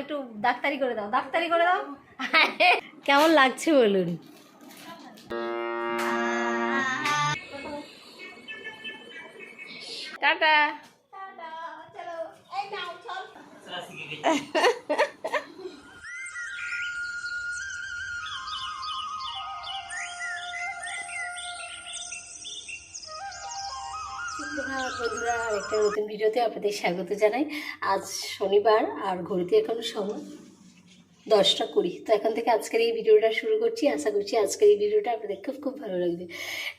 একটু ডাক্তারি করে দাও ডাক্তারি করে দাও। কেমন লাগছে বলুন? টাটা। আরেকটা নতুন ভিডিওতে আপনাদের স্বাগত জানাই। আজ শনিবার আর ঘড়িতে এখন সময় দশটা কুড়ি। তো এখন থেকে আজকের এই ভিডিওটা শুরু করছি। আশা করছি আজকের এই ভিডিওটা আপনাদের খুব খুব ভালো লাগবে।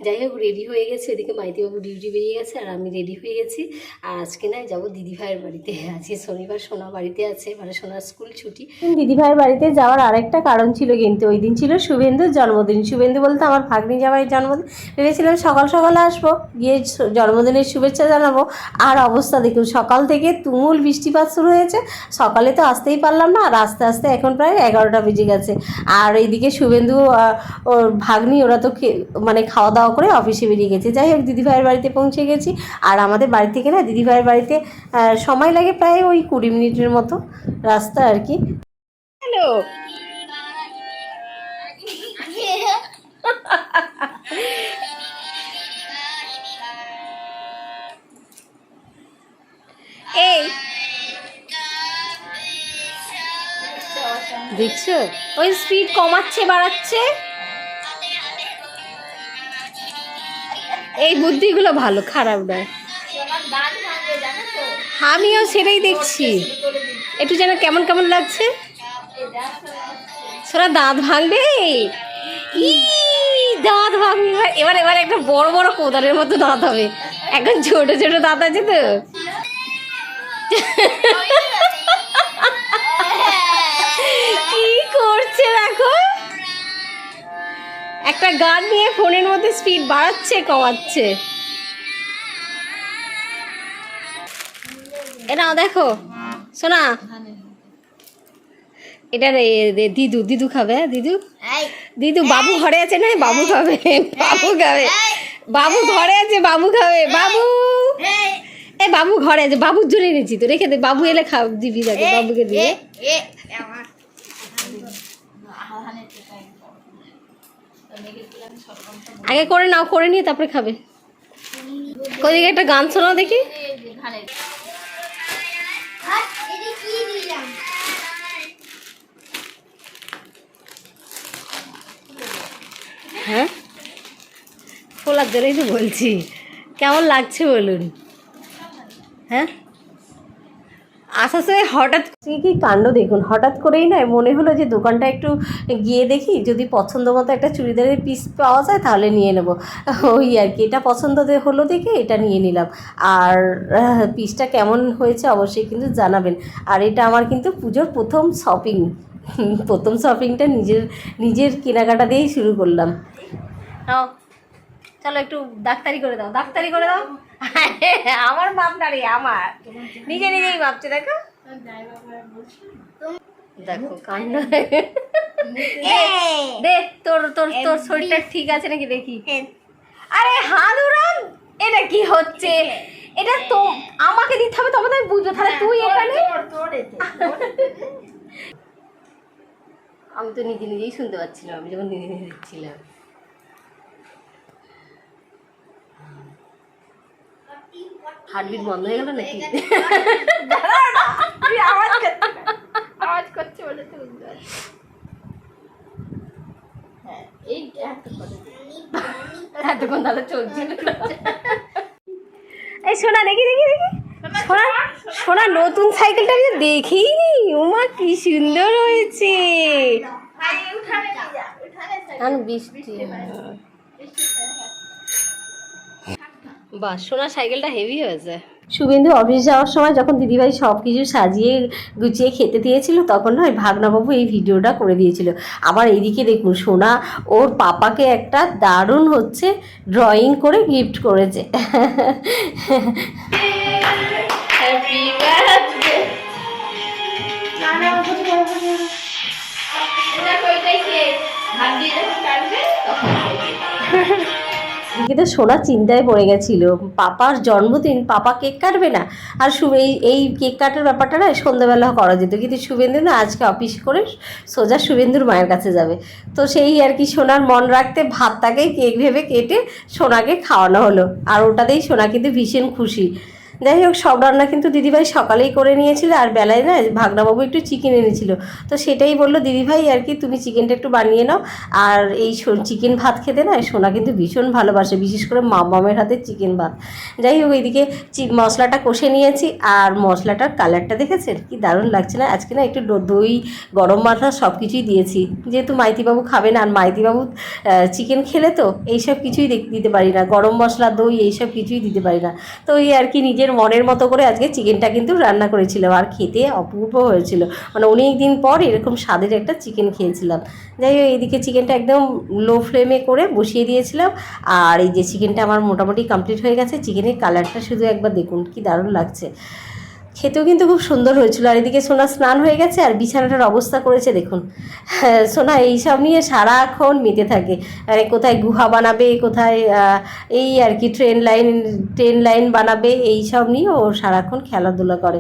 যাই হোক রেডি হয়ে গেছে। এদিকে মাইতিবাবু ডিউটি বেরিয়ে গেছে আর আমি রেডি হয়ে গেছি। আর আজকে না, যাব দিদিভাইয়ের বাড়িতে। আজকে শনিবার সোনা বাড়িতে আছে মানে সোনার স্কুল ছুটি। দিদিভাইয়ের বাড়িতে যাওয়ার আরেকটা কারণ ছিল কিন্তু, ওই দিন ছিল শুভেন্দুর জন্মদিন। শুভেন্দু বলতে আমার ভাগ্নি জামাইয়ের জন্মদিন। ভেবেছিলাম সকাল সকাল আসব, গিয়ে জন্মদিনের শুভেচ্ছা জানাব। আর অবস্থা দেখুন, সকাল থেকে তুমুল বৃষ্টিপাত শুরু হয়েছে। সকালে তো আসতেই পারলাম না, আর আস্তে আস্তে এখন প্রায় এগারোটা বেজে গেছে। আর এইদিকে শুভেন্দু ওর ভাগ্নি, ওরা তো মানে খাওয়া দাওয়া করে অফিসে বেরিয়ে গেছে। যাই হোক, দিদিভাইয়ের বাড়িতে পৌঁছে গেছি। আর আমাদের বাড়ি থেকে না, দিদিভাইয়ের বাড়িতে সময় লাগে প্রায় ওই কুড়ি মিনিটের মতো রাস্তা আর কি। হ্যালো। এই দেখছ? ওই স্পিড কমাচ্ছে, বাড়াচ্ছে। এই বুদ্ধিগুলো ভালো, খারাপ নয়। আমিও সেটাই দেখছি। একটু যেন কেমন কেমন লাগছে। সোনা, দাঁত ভাঙবে? ই, দাঁত ভাঙবে। এবার- এবার এবার একটা বড় বড় কোদালের মতো দাঁত হবে। এখন ছোট ছোট দাঁত আছে তো। স্পিড বাড়াচ্ছে কমাচ্ছে। এ নাও দেখো। শোনা এটা দিদু দিদু খাবে হ্যাঁ, দিদু? দিদু বাবু ঘরে আছে না? বাবু খাবে বাবু খাবে। বাবু ঘরে আছে বাবু খাবে। বাবু! এ বাবু ঘরে আছে বাবুর জন্য এনেছি তো রেখে দে। বাবু এলে খাও দিবি তাকে বাবুকে দিয়ে। আগে করে নাও, করে নিয়ে তারপরে খাবে। কোদিকে একটা গান শোনাও দেখি। হ্যাঁ? ফোলার জন্যই তো বলছি। কেমন লাগছে বলুন? হ্যাঁ? আসার সময় হঠাৎ কি কাণ্ড দেখুন। হঠাৎ করেই না মনে হলো যে দোকানটা একটু গিয়ে দেখি, যদি পছন্দ মতো একটা চুড়িদারের পিস পাওয়া যায় তাহলে নিয়ে নেব। ওই আর কি, এটা পছন্দ হলো দেখে এটা নিয়ে নিলাম। আর পিসটা কেমন হয়েছে অবশ্যই কিন্তু জানাবেন। আর এটা আমার কিন্তু পুজোর প্রথম শপিং প্রথম শপিংটা নিজের নিজের কেনাকাটা দিয়েই শুরু করলাম। চলো একটু ডাক্তারি করে দাও, ডাক্তারি করে দাও। আমার বাপ দাঁড়িয়ে আমার। নিজে নিজেই ভাবছে দেখো। দেখো কাণ্ড দে, তোর তোর তোর শরীরটা ঠিক আছে নাকি? দেখি। আরে হাঁদুরাম এটা কি হচ্ছে? এটা তো আমাকে দিতে হবে তবে আমি বুঝব। তাহলে তুই এখানে? আমি তো নিজে নিজেই শুনতে পাচ্ছিলাম আমি যখন নিজে নিজে দিচ্ছিলাম হার্টবিট বন্ধ হয়ে গেল নাকি? আওয়াজ করছে বলে তো বুঝতে পারছি। হ্যাঁ এই এতক্ষণ তাহলে চলছিল এই সোনা দেখি দেখি দেখি। সোনা সোনা নতুন সাইকেলটা আমি দেখিনি। উমা কি সুন্দর হয়েছে। বৃষ্টি। বাহ সোনা সাইকেলটা হেভি হয়েছে। শুভেন্দু অফিস যাওয়ার সময় যখন দিদিভাই সব কিছু সাজিয়ে গুছিয়ে খেতে দিয়েছিল তখন নয় ভাগনাবাবু এই ভিডিওটা করে দিয়েছিল। আবার এইদিকে দেখুন সোনা ওর পাপাকে একটা দারুণ হচ্ছে ড্রয়িং করে গিফট করেছে। এটা কইটাই দিয়ে যখন কাটবে তখন এদিকে তো সোনা চিন্তায় পড়ে গেছিল। পাপার জন্মদিন পাপা কেক কাটবে না। আর এই এই কেক কাটার ব্যাপারটা না সন্ধ্যাবেলা করা যেত। কিন্তু শুভেন্দু না আজকে অফিস করে সোজা শুভেন্দুর মায়ের কাছে যাবে। তো সেই আর কি সোনার মন রাখতে ভাতটাকে কেক ভেবে কেটে সোনাকে খাওয়ানো হলো। আর ওটাতেই সোনা কিন্তু ভীষণ খুশি। যাই হোক, সব রান্না কিন্তু দিদিভাই সকালেই করে নিয়েছিল আর বেলায় না ভাগনাবাবু একটু চিকেন এনেছিল। তো সেটাই বলল, দিদিভাই, আর কি, তুমি চিকেনটা একটু বানিয়ে নাও। আর এই চিকেন ভাত খেতে না, সোনা কিন্তু ভীষণ ভালোবাসে, বিশেষ করে মা মামের হাতে চিকেন ভাত। যাই হোক, এইদিকে মশলাটা কষে নিয়েছি, আর মশলাটার কালারটা দেখেছেন? কি দারুণ লাগছে না? আজকে না একটু দই, গরম মাথা সব কিছুই দিয়েছি। যেহেতু মাইতিবাবু খাবে না, আর মাইতিবাবু চিকেন খেলে তো, এইসব কিছুই দিতে পারি না। গরম মশলা, দই, এইসব কিছুই দিতে পারি না। তো এই আর কি, নিজের মনের মতো করে আজকে চিকেনটা কিন্তু রান্না করেছিলাম আর খেতে অপূর্ব হয়েছিল। মানে অনেক দিন পর এরকম স্বাদের একটা চিকেন খেয়েছিলাম। যাই হোক, এইদিকে চিকেনটা একদম লো ফ্লেমে করে বসিয়ে দিয়েছিলাম। আর এই যে চিকেনটা আমার মোটামুটি কমপ্লিট হয়ে গেছে, চিকেনের কালারটা শুধু একবার দেখুন, কি দারুণ লাগছে। খেতেও কিন্তু খুব সুন্দর হয়েছিল। আর এদিকে সোনা স্নান হয়ে গেছে আর বিছানাটার অবস্থা করেছে দেখুন। হ্যাঁ, সোনা এইসব নিয়ে সারাক্ষণ মেতে থাকে। মানে কোথায় গুহা বানাবে কোথায় এই আর কি ট্রেন লাইন ট্রেন লাইন বানাবে এই সব নিয়ে ও সারাক্ষণ খেলাধুলা করে।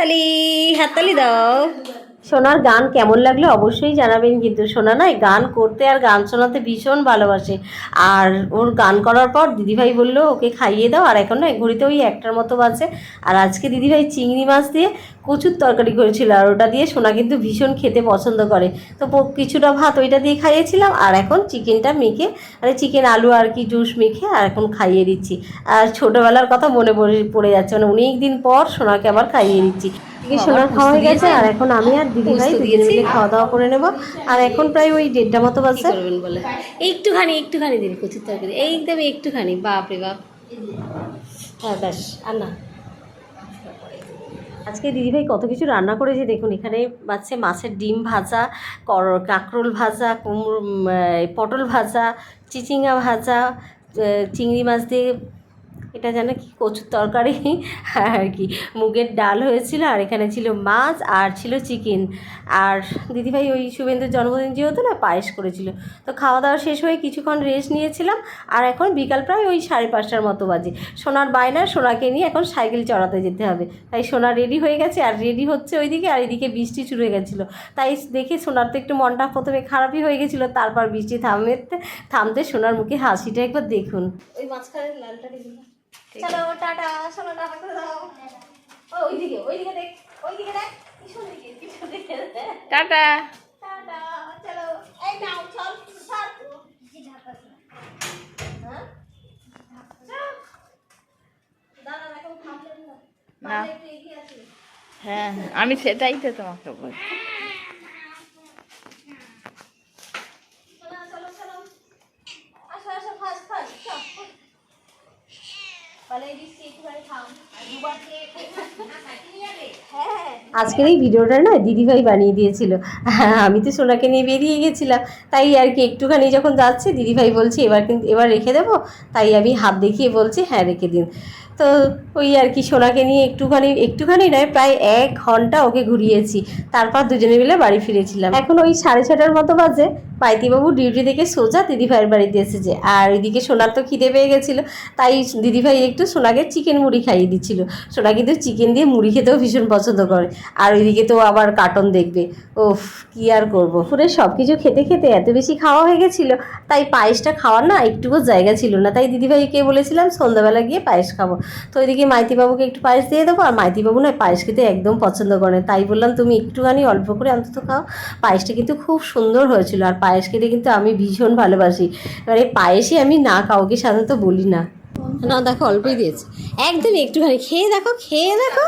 হাততালি হাততালি দাও। সোনার গান কেমন লাগল অবশ্যই জানাবেন, কিন্তু সোনা নয় গান করতে আর গান শোনাতে ভীষণ ভালোবাসে। আর ওর গান করার পর দিদিভাই বলল, ওকে খাইয়ে দাও। আর এখন নয় ঘড়িতে ওই একটার মতো বাজে আর আজকে দিদিভাই চিংড়ি মাছ দিয়ে কচুর তরকারি করেছিল, আর ওটা দিয়ে সোনা কিন্তু ভীষণ খেতে পছন্দ করে। তো কিছুটা ভাত ওইটা দিয়ে খাইয়েছিলাম, আর এখন চিকেনটা মেখে মানে চিকেন আলু আর কি জুস মেখে আর এখন খাইয়ে দিচ্ছি। আর ছোটোবেলার কথা মনে পড়ে পড়ে যাচ্ছে মানে অনেক দিন পর সোনাকে আবার খাইয়ে দিচ্ছি। সোনার খাওয়া হয়ে গেছে আর এখন আমি আর দিদি ভাই দুজনে মিলে খাওয়া দাওয়া করে নেব। আর এখন প্রায় ওই দেড়টা মতো করবেন বলে একটুখানি একটুখানি দিন কচুর তরকারি। এইদম একটুখানি বাপ রে বাপ। হ্যাঁ ব্যাস আর না। আজকে দিদিভাই কত কিছু রান্না করেছে দেখুন এখানে আছে মাছের ডিম ভাজা কর কাঁকরোল ভাজা কুমড়ো পটল ভাজা চিচিঙ্গা ভাজা চিংড়ি মাছ দিয়ে এটা যেন কি কচুর তরকারি, আর কি। মুগের ডাল হয়েছিল, আর এখানে ছিল মাছ, আর ছিল চিকেন। আর দিদিভাই ওই শুভেন্দুর জন্মদিন যেহেতু না, পায়েস করেছিল। তো খাওয়া দাওয়া শেষ হয়ে কিছুক্ষণ রেস্ট নিয়েছিলাম, আর এখন বিকাল প্রায় ওই সাড়ে পাঁচটার মতো বাজে। সোনার বায়না সোনাকে নিয়ে এখন সাইকেল চড়াতে যেতে হবে। তাই সোনা রেডি হয়ে গেছে, আর রেডি হচ্ছে ওইদিকে, আর এদিকে বৃষ্টি শুরু হয়ে গেছিল। তাই দেখে সোনার তো একটু মনটা প্রথমে খারাপই হয়ে গেছিল, তারপর বৃষ্টি থামতে থামতে সোনার মুখে হাসিটা একবার দেখুন। ওই মাঝখানে লালটা চলো টাটা সোনা টাটা করে দাও। ও ওইদিকে ওইদিকে দেখ ওইদিকে দেখ পিছন দিকে পিছন দিকে টাটা। টাটা চলো এই নাও চল চল। হ্যাঁ? চল। না আসুন। হ্যাঁ আমি সেটাই তো তোমাকে বলছি চলো, চলো, চলো। আসো, আসো, ফাস্ট, ফাস্ট, চল। পালিয়ে দিচ্ছি, একটুখানি থাম। আর দুবার খেয়ে হ্যাঁ। আজকের এই ভিডিওটা না দিদিভাই বানিয়ে দিয়েছিল। আমি তো সোনাকে নিয়ে বেরিয়ে গেছিলাম। তাই আর কি একটুখানি যখন যাচ্ছে, দিদিভাই বলছে, এবার কিন্তু, এবার রেখে দেবো? তাই আমি হাত দেখিয়ে বলছি হ্যাঁ রেখে দিন। তো ওই আর কি সোনাকে নিয়ে একটুখানি একটুখানি নয়, প্রায় এক ঘণ্টা ওকে ঘুরিয়েছি। তারপর দুজনে মিলে বাড়ি ফিরেছিলাম। এখন ওই সাড়ে ছটার মতো বাজে। পাইতিবাবু ডিউটি থেকে সোজা দিদিভাইয়ের বাড়িতে এসেছে। আর এদিকে সোনার তো খিদে পেয়ে গেছিল, তাই দিদিভাই একটু সোনাকে চিকেন মুড়ি খাইয়ে দিচ্ছিল। সোনা কিন্তু চিকেন দিয়ে মুড়ি খেতেও ভীষণ পছন্দ করে। আর ওইদিকে তো আবার কার্টন দেখবে। ওফ কি আর করব? পুরো সব কিছু খেতে খেতে এত বেশি খাওয়া হয়ে গেছিল, তাই পায়েসটা খাওয়ার না একটুকু জায়গা ছিল না। তাই দিদিভাইকে বলেছিলাম, সন্ধ্যাবেলা গিয়ে পায়েস খাব। তো ওইদিকে মাইতিবাবুকে একটু পায়েস দিয়ে দেবো, আর মাইতিবাবু না পায়েস খেতে একদম পছন্দ করে। তাই বললাম, তুমি একটুখানি অল্প করে অন্তত খাও। পায়েসটা কিন্তু খুব সুন্দর হয়েছিল, আর পায়েস খেতে কিন্তু আমি ভীষণ ভালোবাসি। এবার এই পায়েসই আমি না কাউকে সাধারণত বলি না। না দেখো অল্পই দিয়েছে। একদম একটুখানি খেয়ে দেখো খেয়ে দেখো।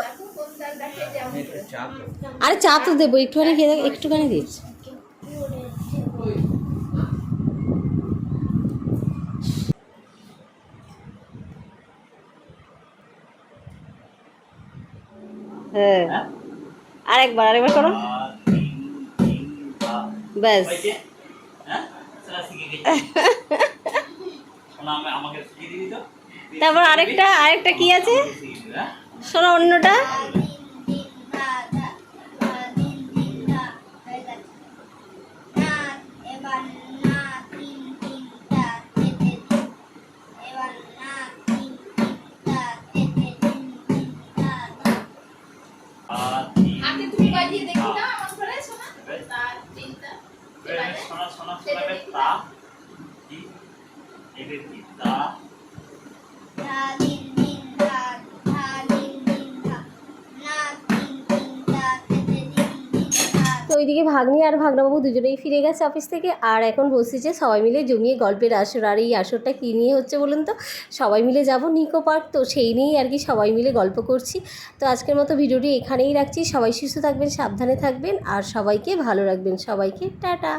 আরে চা তো দেবো একটুখানি খেয়ে দেখো একটুখানি দিয়েছি। হ্যাঁ। আরেকবার আরেকবার করো। ব্যাস। তারপর আরেকটা আরেকটা কি আছে? শোনো অন্যটা। ওইদিকে ভাগ্নি আর ভাগনাবাবু দুজনেই ফিরে গেছে অফিস থেকে। আর এখন বসেছে সবাই মিলে জমিয়ে গল্পের আসর। আর এই আসরটা কী নিয়ে হচ্ছে বলুন তো? সবাই মিলে যাব নিকো পার্ক। তো সেই নিয়েই আর কি সবাই মিলে গল্প করছি। তো আজকের মতো ভিডিওটি এখানেই রাখছি। সবাই সুস্থ থাকবেন, সাবধানে থাকবেন। আর সবাইকে ভালো রাখবেন। সবাইকে টাটা।